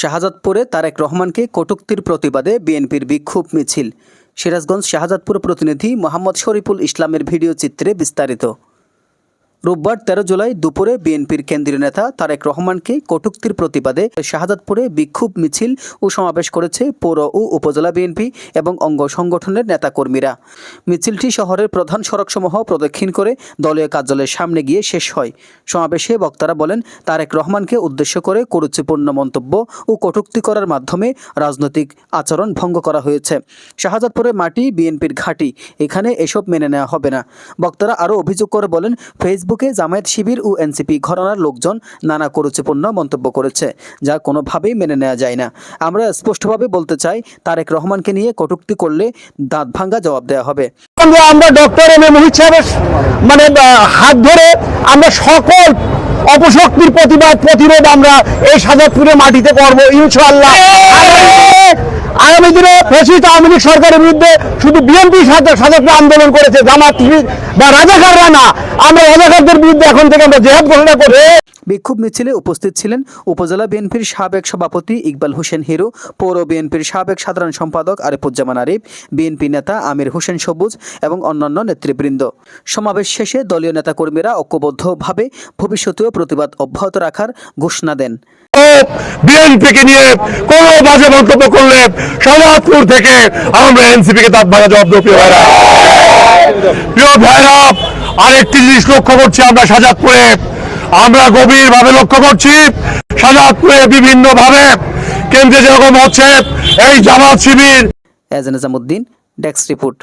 শাহজাদপুরে তারেক রহমানকে কটুক্তির প্রতিবাদে বিএনপির বিক্ষোভ মিছিল। সিরাজগঞ্জ শাহজাদপুর প্রতিনিধি মোহাম্মদ শরীফুল ইসলামের ভিডিও চিত্রে বিস্তারিত। রোববার তেরো জুলাই দুপুরে বিএনপির কেন্দ্রীয় নেতা তারেক রহমানকে কটূক্তির প্রতিবাদে শাহজাদপুরে বিক্ষোভ মিছিল ও সমাবেশ করেছে পৌর ও উপজেলা বিএনপি এবং অঙ্গ সংগঠনের নেতাকর্মীরা। মিছিলটি শহরের প্রধান সড়কসমূহ প্রদক্ষিণ করে দলীয় কার্যালয়ের সামনে গিয়ে শেষ হয়। সমাবেশে বক্তারা বলেন, তারেক রহমানকে উদ্দেশ্য করে কুরুচিপূর্ণ মন্তব্য ও কটূক্তি করার মাধ্যমে রাজনৈতিক আচরণ ভঙ্গ করা হয়েছে। শাহজাদপুরের মাটি বিএনপির ঘাঁটি, এখানে এসব মেনে নেওয়া হবে না। বক্তারা আরও অভিযোগ করে বলেন, ফেসবুকে জামায়াত শিবির ও এনসিপি ঘরানার লোকজন নানা কুরুচিপূর্ণ মন্তব্য করেছে যা কোনোভাবেই মেনে নেওয়া যায় না। আমরা স্পষ্টভাবে বলতে চাই তারেক রহমানকে নিয়ে কটুক্তি করলে দাঁত ভাঙ্গা জবাব দেওয়া হবে। আমরা আমরা ডক্টর এম এ মোহিত সাহেবের মানে হাত ধরে আমরা সকল অপশক্তির প্রতিবাদ প্রতিরোধ আমরা এই সাজাদপুরের মাটিতে করব ইনশাআল্লাহ। আগামী- আগামী দিনে আওয়ামী লীগ সরকারের বিরুদ্ধে শুধু বিএনপি সাজাদপুর আন্দোলন করেছে, জামাত বা রাজাকাররা না। আমরা রাজাকারদের বিরুদ্ধে এখন থেকে আমরা জেহাদ ঘোষণা করে বিক্ষোভ মিছিলে উপস্থিত ছিলেন উপজেলা বিএনপির সাবেক সভাপতি ইকবাল হোসেন হিরু, পৌর বিএনপির সাবেক সাধারণ সম্পাদক আরিফুজ্জামান আরিফ, বিএনপি নেতা আমির হোসেন সবুজ এবং অন্যান্য নেতৃবৃন্দ। সমাবেশ শেষে দলীয় নেতাকর্মীরা ঐক্যবদ্ধভাবে ভবিষ্যতেও প্রতিবাদ অব্যাহত রাখার ঘোষণা দেন। বিএনপিকে নিয়ে কোনো বাজে মন্তব্য করলে শাহজাদপুর থেকে আমরা এনসিপি কে তার ভাড়া জবাব দেবো, প্রিয় ভাইরা। প্রিয় ভাইরা, আরেকটি জিনিস লক্ষ্য করছি আমরা শাহজাদপুরে। আমরা গভীরভাবে লক্ষ্য করছি শাহজাদপুরে বিভিন্ন ভাবে কেন্দ্রে যেরকম হচ্ছে এই জামাত শিবির। এজ নিজামুদ্দিন ডেস্ক রিপোর্ট।